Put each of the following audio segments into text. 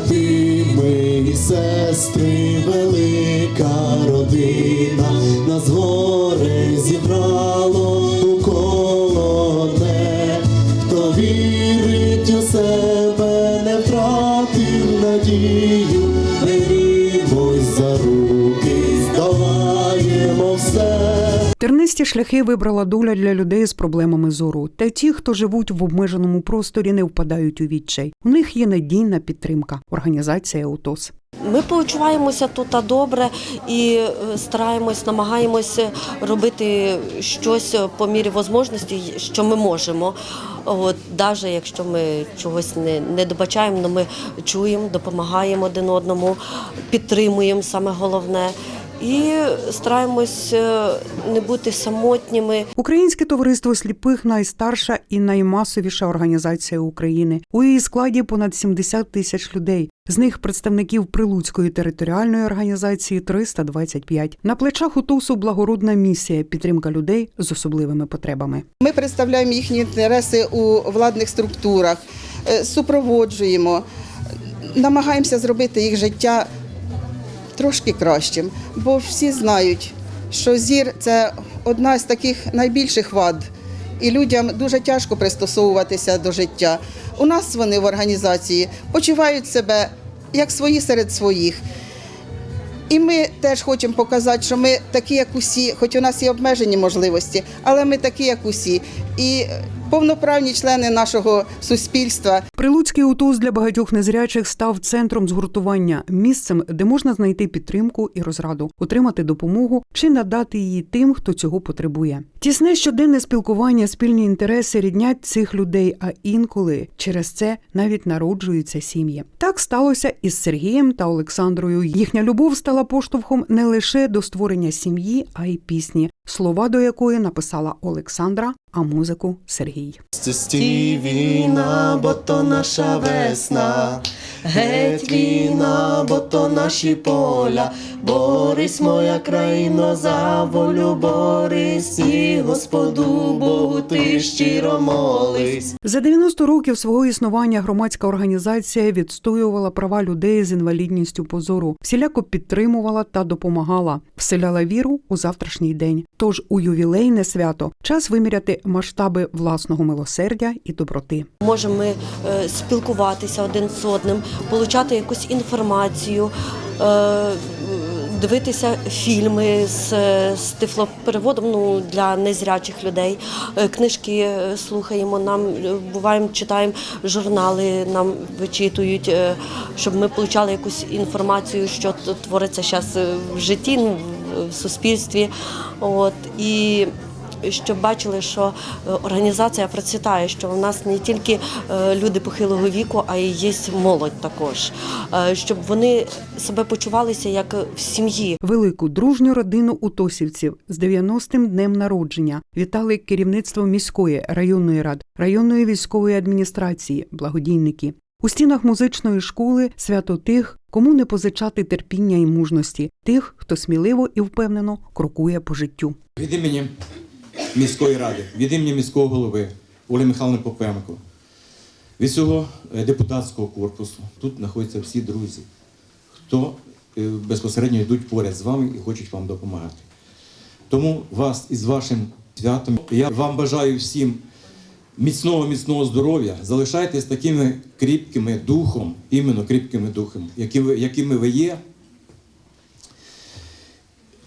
брати, ми і сестри, велика родина, нас горе зібрало у коло одне, хто вірить у себе, не втратив надію, берімось за руки, Тернисті шляхи вибрала доля для людей з проблемами зору. Та ті, хто живуть в обмеженому просторі, не впадають у відчай. У них є надійна підтримка. Організація УТОС. Ми почуваємося тут добре і е, стараємось, намагаємося робити щось по мірі можливості, що ми можемо. От, навіть якщо ми чогось не, не добачаємо, але ми чуємо, допомагаємо один одному, підтримуємо саме головне. І стараємось е, не бути самотніми. Українське товариство сліпих найстарша і наймасовіша організація України. У її складі понад 70 тисяч людей. З них представників Прилуцької територіальної організації 325. На плечах УТУСу благородна місія підтримка людей з особливими потребами. Ми представляємо їхні інтереси у владних структурах, е, супроводжуємо, намагаємося зробити їх життя трошки кращим, бо всі знають, що зір це одна з таких найбільших вад, і людям дуже тяжко пристосовуватися до життя. У нас вони в організації почувають себе як свої серед своїх. І ми теж хочемо показати, що ми такі, як усі, хоч у нас є обмежені можливості, але ми такі, як усі. І повноправні члени нашого суспільства. Прилуцький УТУС для багатьох незрячих став центром згуртування, місцем, де можна знайти підтримку і розраду, отримати допомогу чи надати її тим, хто цього потребує. Тісне щоденне спілкування, спільні інтереси ріднять цих людей, а інколи через це навіть народжуються сім'ї. Так сталося із Сергієм та Олександрою. Їхня любов стала поштовхом не лише до створення сім'ї, а й пісні, слова до якої написала Олександра, а музику Сергій. Війна, бо то наша весна, геть війна, бо то наші поля, борись, моя країна, за волю борись, і Господу Богу ти щиро молись. За 90 років свого існування громадська організація відстоювала права людей з інвалідністю позору, всіляко підтримувала та допомагала, вселяла віру у завтрашній день. Тож у ювілейне свято час виміряти масштаби власного милосердя і доброти. Можемо ми е, спілкуватися один з одним, отримати якусь інформацію, е, дивитися фільми з, з тифлопереводом ну, для незрячих людей, е, книжки слухаємо, нам буваємо, читаємо журнали, нам вичитують, щоб ми отримали якусь інформацію, що твориться зараз в житті, ну, в- суспільстві. От, і щоб бачили, що е, організація процвітає, що в нас не тільки е, люди похилого віку, а й є молодь також, Е, щоб вони себе почувалися як в сім'ї. Велику дружню родину утосівців з 90-м днем народження вітали керівництво міської районної ради, районної військової адміністрації, благодійники. У стінах музичної школи свято тих, кому не позичати терпіння і мужності, тих, хто сміливо і впевнено крокує по життю. Від імені міської ради, від імені міського голови Олі Михайловни Попенко, від цього е, депутатського корпусу. Тут знаходяться всі друзі, хто е, безпосередньо йдуть поряд з вами і хочуть вам допомагати. Тому вас із вашим святом я вам бажаю всім міцного, міцного здоров'я. Залишайтесь такими кріпкими духом, іменно кріпкими духом, якими, ви є.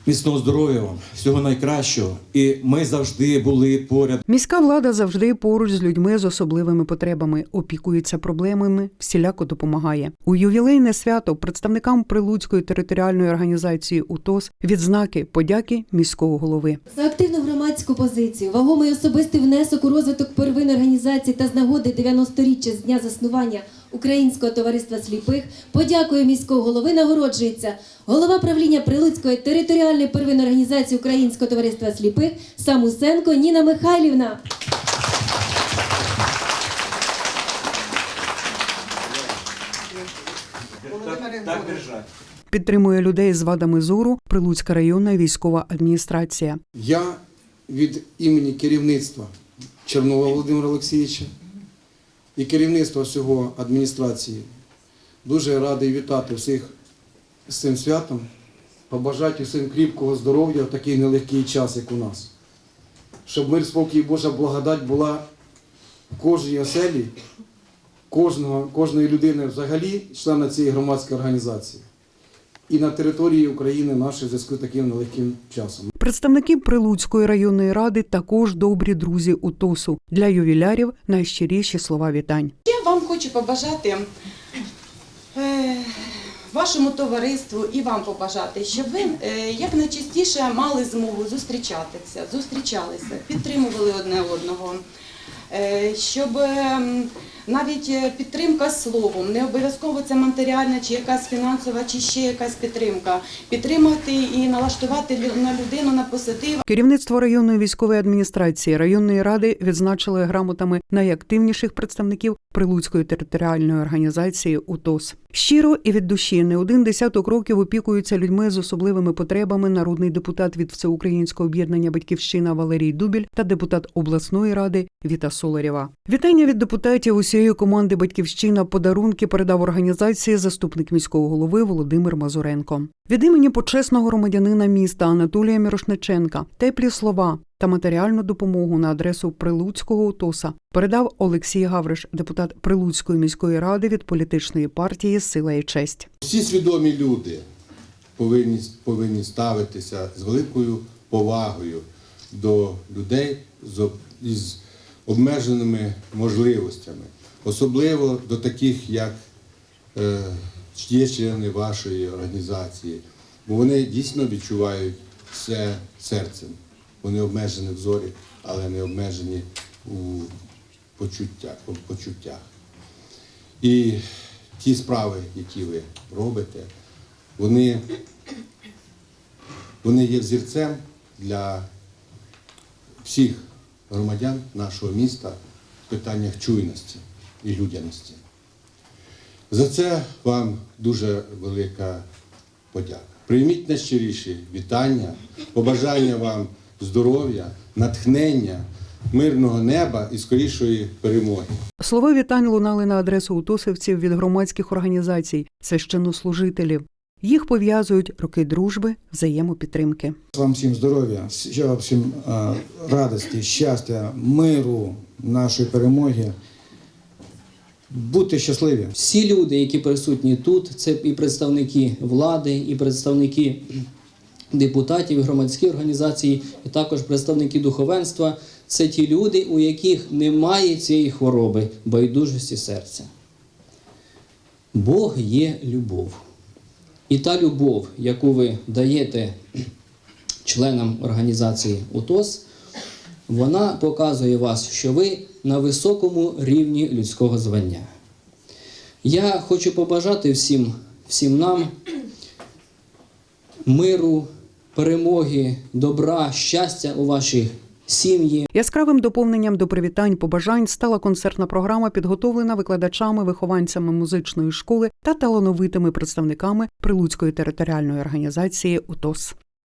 Міцного здоров'я вам, всього найкращого. І ми завжди були поряд. Міська влада завжди поруч з людьми з особливими потребами, опікується проблемами, всіляко допомагає. У ювілейне свято представникам Прилуцької територіальної організації УТОС відзнаки подяки міського голови. За активну громадську позицію, вагомий особистий внесок у розвиток первинної організації та з нагоди 90-річчя з дня заснування Українського товариства сліпих, подякою міського голови нагороджується голова правління Прилуцької територіальної первинної організації Українського товариства сліпих Самусенко Ніна Михайлівна. Підтримує людей з вадами зору Прилуцька районна військова адміністрація. Я від імені керівництва Чернова Володимира Олексійовича і керівництва всього адміністрації дуже радий вітати всіх з цим святом, побажати всім кріпкого здоров'я в такий нелегкий час, як у нас. Щоб мир, спокій Божа благодать була в кожній оселі, кожного, кожної людини взагалі, члена цієї громадської організації. І на території України нашої зв'язку таким нелегким часом. Представники Прилуцької районної ради також добрі друзі УТОСу. Для ювілярів найщиріші слова вітань. Я вам хочу побажати е, вашому товариству і вам побажати, щоб ви е, якнайчастіше мали змогу зустрічатися, зустрічалися, підтримували одне одного. Е, Щоб е, навіть е, підтримка словом, не обов'язково це матеріальна чи якась фінансова, чи ще якась підтримка, підтримати і налаштувати на людину на позитив, Керівництво районної військової адміністрації районної ради відзначили грамотами найактивніших представників Прилуцької територіальної організації УТОС. Щиро і від душі не один десяток років опікуються людьми з особливими потребами народний депутат від Всеукраїнського об'єднання Батьківщина Валерій Дубіль та депутат обласної ради Віта Соларєва. Вітання від депутатів усієї команди Батьківщина подарунки передав організації заступник міського голови Володимир Мазуренко. Від імені почесного громадянина міста Анатолія Мірошниченка теплі слова та матеріальну допомогу на адресу Прилуцького УТОСа передав Олексій Гавриш, депутат Прилуцької міської ради від політичної партії Сила і честь. Всі свідомі люди повинні, повинні ставитися з великою повагою до людей з, із обмеженими можливостями, особливо до таких, як е, є члени вашої організації, бо вони дійсно відчувають все серцем. Вони обмежені в зорі, але не обмежені у почуттях. у почуттях. І ті справи, які ви робите, вони, вони є взірцем для всіх громадян нашого міста в питаннях чуйності і людяності. За це вам дуже велика подяка. Прийміть найщиріші вітання, побажання вам здоров'я, натхнення, мирного неба і скорішої перемоги. Слова вітань лунали на адресу утосівців від громадських організацій, священнослужителів. Їх пов'язують роки дружби, взаємопідтримки. Вам всім здоров'я, всім е, радості, щастя, миру, нашої перемоги. Будьте щасливі. Всі люди, які присутні тут, це і представники влади, і представники депутатів, і громадські організації, і також представники духовенства. Це ті люди, у яких немає цієї хвороби, байдужості серця. Бог є любов. І та любов, яку ви даєте членам організації УТОС, вона показує вас, що ви на високому рівні людського звання. Я хочу побажати всім, всім нам миру, перемоги, добра, щастя у вашій сім'ї. Яскравим доповненням до привітань побажань стала концертна програма, підготовлена викладачами, вихованцями музичної школи та талановитими представниками Прилуцької територіальної організації УТОС.